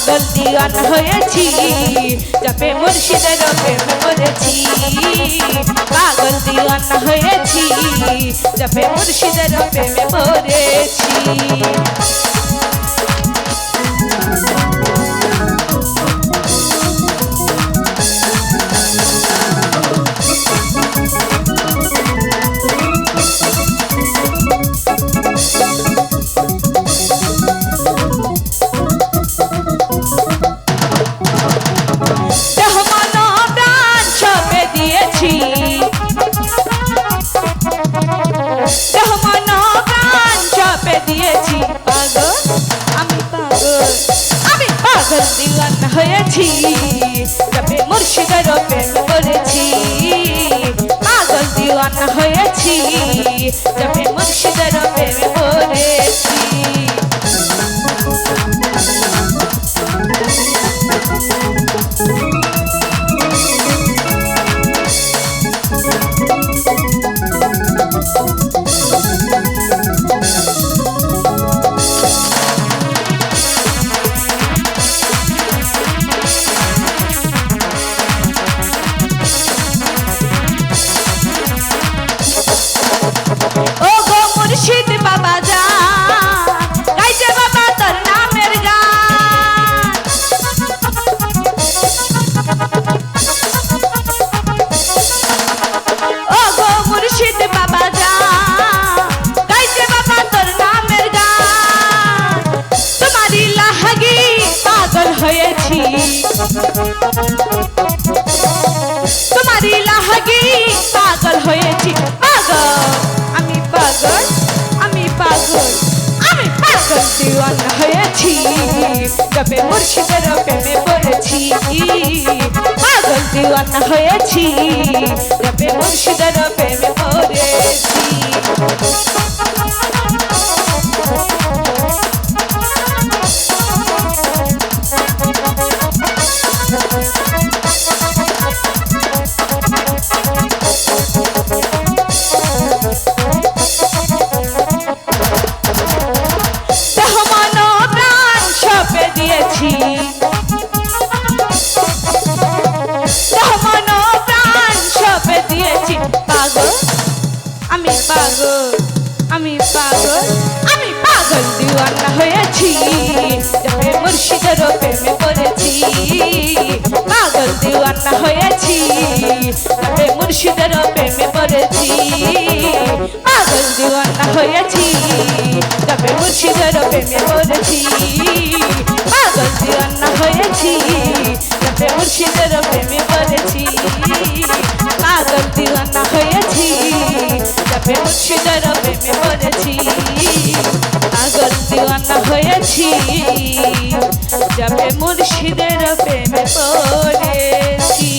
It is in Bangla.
পাগল দিওয়ান হয়েছি যাবে মুর্শিদের প্রেমে পড়েছি পাগল দিওয়ান হয়েছি যাবে মুর্শিদের প্রেমে পড়েছি হয়েছি তবে মুর্শিদের প্রেম করেছি। পাগল দিওয়ান হয়েছি তবে মুর্শিদের প্রেম করেছি। ও গো মুর্শিদ বাবা যা। গাইছে বাবা তোর নামের গান। ও গো মুর্শিদ বাবা যা। গাইছে বাবা তোর নামের গান। তোমারই লাহাগি পাগল হয়েছি। পাগল। আমি পাগল দিওয়ানা হয়েছি। তবে মুর্শিদের প্রেমে পড়েছি। পাগল দিওয়ানা হয়েছি। তবে মুর্শিদের প্রেমে পড়েছি। দিয়েছি। মন আমি পাগল আমি পাগল আমি পাগল দিওয়ানা হয়েছি। তবে মুর্শিদের প্রেমে পড়েছি। পাগল দিওয়ানা হয়েছি। তবে মুর্শিদের প্রেমে পড়েছি। পাগল দিওয়ানা হয়েছি। তবে মুর্শিদের প্রেমে পড়েছি। মুর্শিদের প্রেমে পড়েছি পাগল দিওয়ানা হয়েছি তবে মুর্শিদের প্রেমে পড়েছি পাগল দিওয়ানা হয়েছি যাবে মুর্শিদের প্রেমে পড়েছি